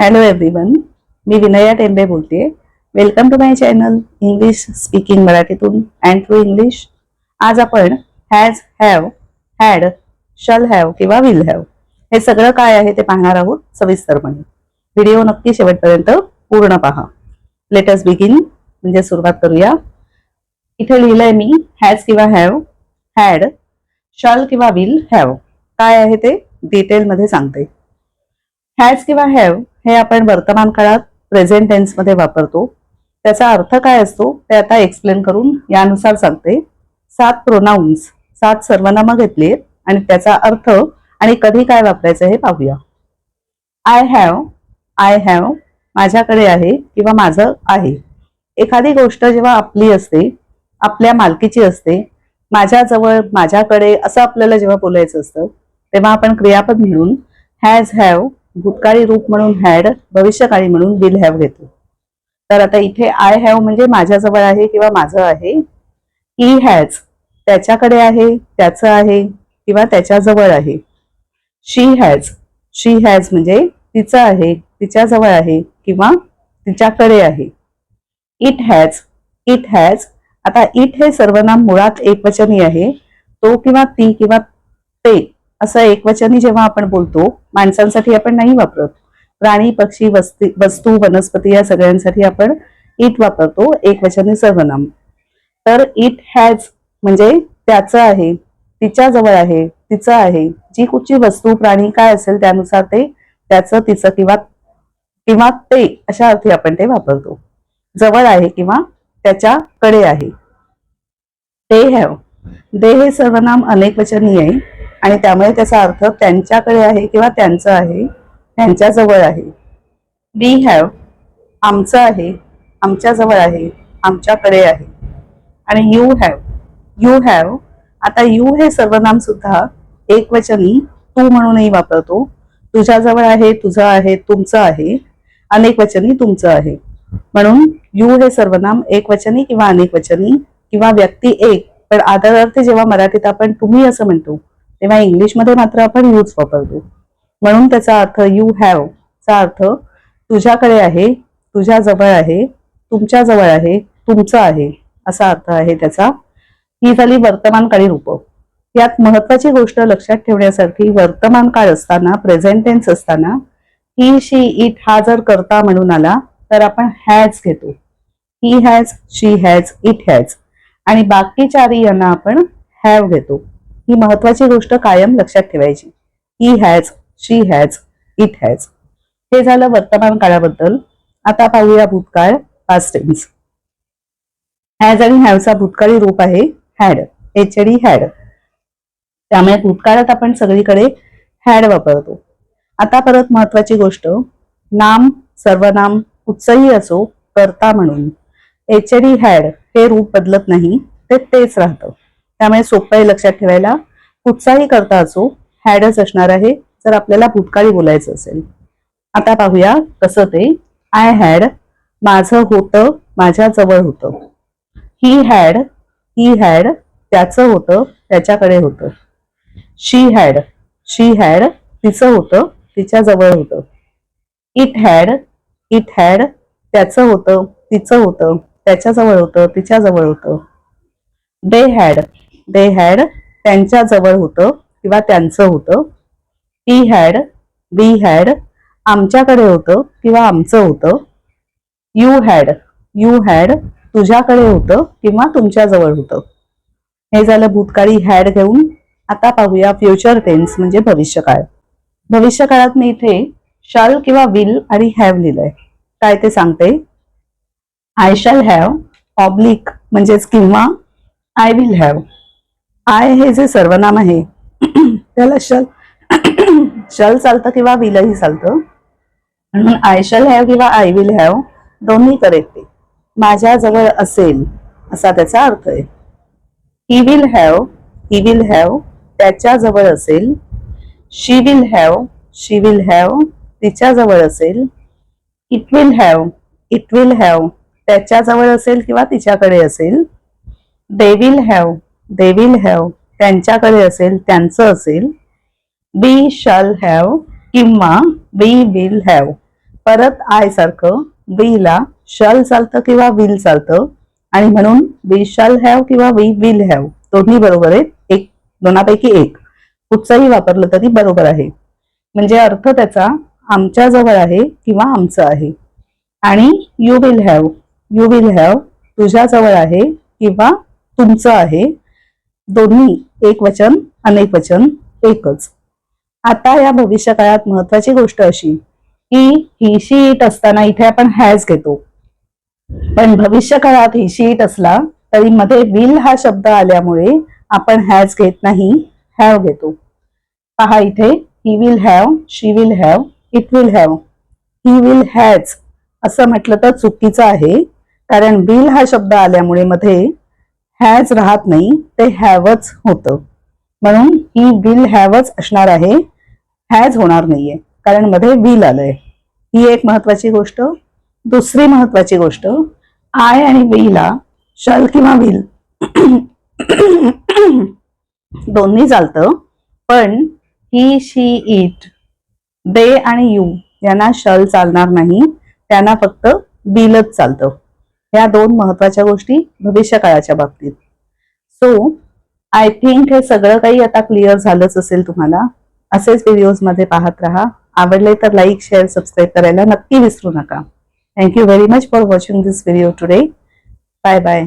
Hello everyone मी विनया टेंबे बोलते welcome to my channel English speaking मराठीतून अँड टू इंग्लिश आज आपण has have had shall have किंवा विल हॅव हे सगळं काय आहे ते पाहणार आहोत सविस्तरपणे. व्हिडिओ नक्की शेवटपर्यंत पूर्ण पहा. लेटस बिगिन म्हणजे सुरुवात करूया. इथे लिहिलंय मी हॅज किंवा हॅव हॅड शल किंवा विल हॅव काय आहे ते? डिटेलमध्ये सांगते. हॅज किंवा हॅव हे आपण वर्तमान काळात प्रेझेंट टेन्समध्ये वापरतो. त्याचा अर्थ काय असतो? ते आता एक्सप्लेन करून यानुसार सांगते. सात प्रोनाऊन्स सात सर्वनामं घेतली आणि त्याचा अर्थ आणि कधी काय वापरायचं हे पाहूया. आय हॅव आय हॅव माझ्याकडे आहे किंवा माझं आहे. एखादी गोष्ट जेव्हा आपली असते आपल्या मालकीची असते माझ्याजवळ माझ्याकडे असं आपल्याला जेव्हा बोलायचं असतं तेव्हा आपण क्रियापद म्हणून हॅज हॅव भूतकाळी रूप म्हणून हॅड भविष्यकाळी म्हणून विल हॅव घेतो. तर आता इथे आय हॅव म्हणजे माझ्याजवळ आहे किंवा माझं आहे. ई हॅज त्याच्याकडे आहे त्याचं आहे किंवा त्याच्याजवळ आहे. शी हॅज शी हॅज म्हणजे तिचं आहे तिच्याजवळ आहे किंवा तिच्याकडे आहे. इट हॅज इट हॅज आता इट हे सर्वनाम मुळात एकवचनी आहे. तो किंवा ती किंवा ते असं एकवचनी जेव्हा आपण बोलतो माणसांसाठी आपण नाही वापरत. प्राणी पक्षी वस्ती वस्तू वनस्पती या सगळ्यांसाठी आपण इट वापरतो एकवचनी सर्वनाम. तर इट हॅज म्हणजे त्याचं आहे तिच्या जवळ आहे तिचं आहे. जी कुठची वस्तू प्राणी काय असेल त्यानुसार ते त्याचं तिचं किंवा किंवा ते अशा अर्थी आपण ते वापरतो. जवळ आहे किंवा त्याच्याकडे आहे. ते हॅव. दे हे सर्वनाम अनेकवचनी आहे. आणि त्यामुळे त्याचा अर्थ त्यांच्याकडे आहे किंवा त्यांचं आहे त्यांच्याजवळ आहे. वी हॅव आमचं आहे आमच्याजवळ आहे आमच्याकडे आहे. आणि यू हॅव यू हॅव आता यू हे सर्वनाम सुद्धा एकवचनी तू म्हणूनही वापरतो. तुझ्याजवळ आहे तुझं आहे तुमचं आहे अनेक वचनी तुमचं आहे. म्हणून यू हे सर्वनाम एकवचनी किंवा अनेकवचनी किंवा व्यक्ती एक. पण आदरार्थी जेव्हा मराठीत आपण तुम्ही असं म्हणतो तेव्हा इंग्लिशमध्ये मात्र आपण यूज वापरतो. म्हणून त्याचा अर्थ यू हॅव चा अर्थ तुझ्याकडे आहे तुझ्या जवळ आहे तुमच्या जवळ आहे तुमचं आहे असा अर्थ आहे त्याचा. ही झाली वर्तमानकाळी रूप. यात महत्वाची गोष्ट लक्षात ठेवण्यासारखी वर्तमान काळ असताना प्रेझेंट टेन्स असताना ही शी इट हा जर करता म्हणून आला तर आपण हॅज घेतो. He has she has it has आणि बाकी चारही यांना आपण हॅव घेतो. ही महत्वाची गोष्ट कायम लक्षात ठेवायची. He has she has it has हे झालं वर्तमान काळाबद्दल. आता पाहूया भूतकाळ पास्ट टेन्स हॅज आणि हॅवचा भूतकाळी रूप आहे हॅड एच डी हॅड त्यामुळे भूतकाळात आपण सगळीकडे हॅड वापरतो. आता परत महत्वाची गोष्ट. नाम सर्वनाम उच्चही असो करता म्हणून. एच डी हॅड हे रूप बदलत नाही ते तेच राहतं. त्यामुळे सोपं आहे लक्षात ठेवायला. कुठचाही करता असो हॅडच असणार आहे. जर आपल्याला भूतकाळी बोलायचं असेल. आता पाहूया कसं ते. आय हॅड माझं होतं माझ्या जवळ होतं. ही हॅड ही हॅड त्याचं होतं त्याच्याकडे होतं. शी हॅड शी हॅड तिचं होतं तिच्या जवळ होतं. इट हॅड इट हॅड त्याचं होतं तिचं होतं त्याच्याजवळ होतं तिच्याजवळ होतं. दे हॅड दे हॅड त्यांच्या जवळ होतं किंवा त्यांचं होतं. टी हॅड वी हॅड आमच्याकडे होतं किंवा आमचं होतं. यू हॅड यू हॅड तुझ्याकडे होतं किंवा तुमच्याजवळ होतं. हे झालं भूतकाळी हॅड घेऊन. आता पाहूया फ्युचर टेन्स म्हणजे भविष्यकाळ. भविष्यकाळात मी इथे शाल किंवा विल आणि हॅव लिहिलंय. काय ते सांगते? आय शॅल हॅव ऑब्लिक म्हणजेच किंवा आय विल हॅव आय हे जे सर्वनाम आहे त्याला शल शल चालतं किंवा विलही चालतं. म्हणून आय शल हॅव किंवा आय विल हॅव दोन्ही करेक्ट आहे. माझ्याजवळ असेल असा त्याचा अर्थ आहे. He will have he will have त्याच्याजवळ असेल. She will have she will have तिच्याजवळ असेल. It will have it will have त्याच्याजवळ असेल किंवा तिच्याकडे असेल. They will have they will have त्यांच्याकडे असेल त्यांचं असेल. बी शल हॅव किंवा बी विल हॅव परत आय सारखं ला शल चालतं किंवा विल चालतं. आणि म्हणून वी शल हॅव किंवा वी विल हॅव दोन्ही बरोबर आहेत एक दोनापैकी एक. कुठचंही वापरलं तरी बरोबर आहे. म्हणजे अर्थ त्याचा आमच्या जवळ आहे किंवा आमचं आहे. आणि you will have you will have तुझ्या जवळ आहे किंवा तुमचं आहे. दोन्ही एक वचन अनेक वचन एकच. आता या भविष्य काळात महत्वाची गोष्ट अशी की ही शी इट असताना इथे आपण हॅज घेतो. पण भविष्य काळात ही शी इट असला तरी मध्ये विल हा शब्द आल्यामुळे आपण हॅज घेत नाही हॅव घेतो. पहा इथे he will have she will have it will have he will has असं म्हटलं तर चुकीचं आहे कारण विल हा शब्द आल्यामुळे मध्ये हॅज राहत नाही ते हॅवच होतं. म्हणून ही विल हॅवच असणार आहे हॅज होणार नाहीये. कारण मध्ये विल आलंय. ही एक महत्वाची गोष्ट. दुसरी महत्वाची गोष्ट आय आणि विला शल किंवा विल दोन्ही चालतं. पण ही शी इट दे आणि यू यांना शल चालणार नाही. त्यांना फक्त बिलच चालतं. ह्या दोन महत्त्वाच्या गोष्टी भविष्य काळाच्या बाबतीत. सो आय थिंक हे सगळं काही आता क्लिअर झालंच असेल तुम्हाला. असेच व्हिडिओजमध्ये पाहत राहा. आवडले तर लाईक शेअर सबस्क्राईब करायला नक्की विसरू नका. Thank you very much for watching this video today bye bye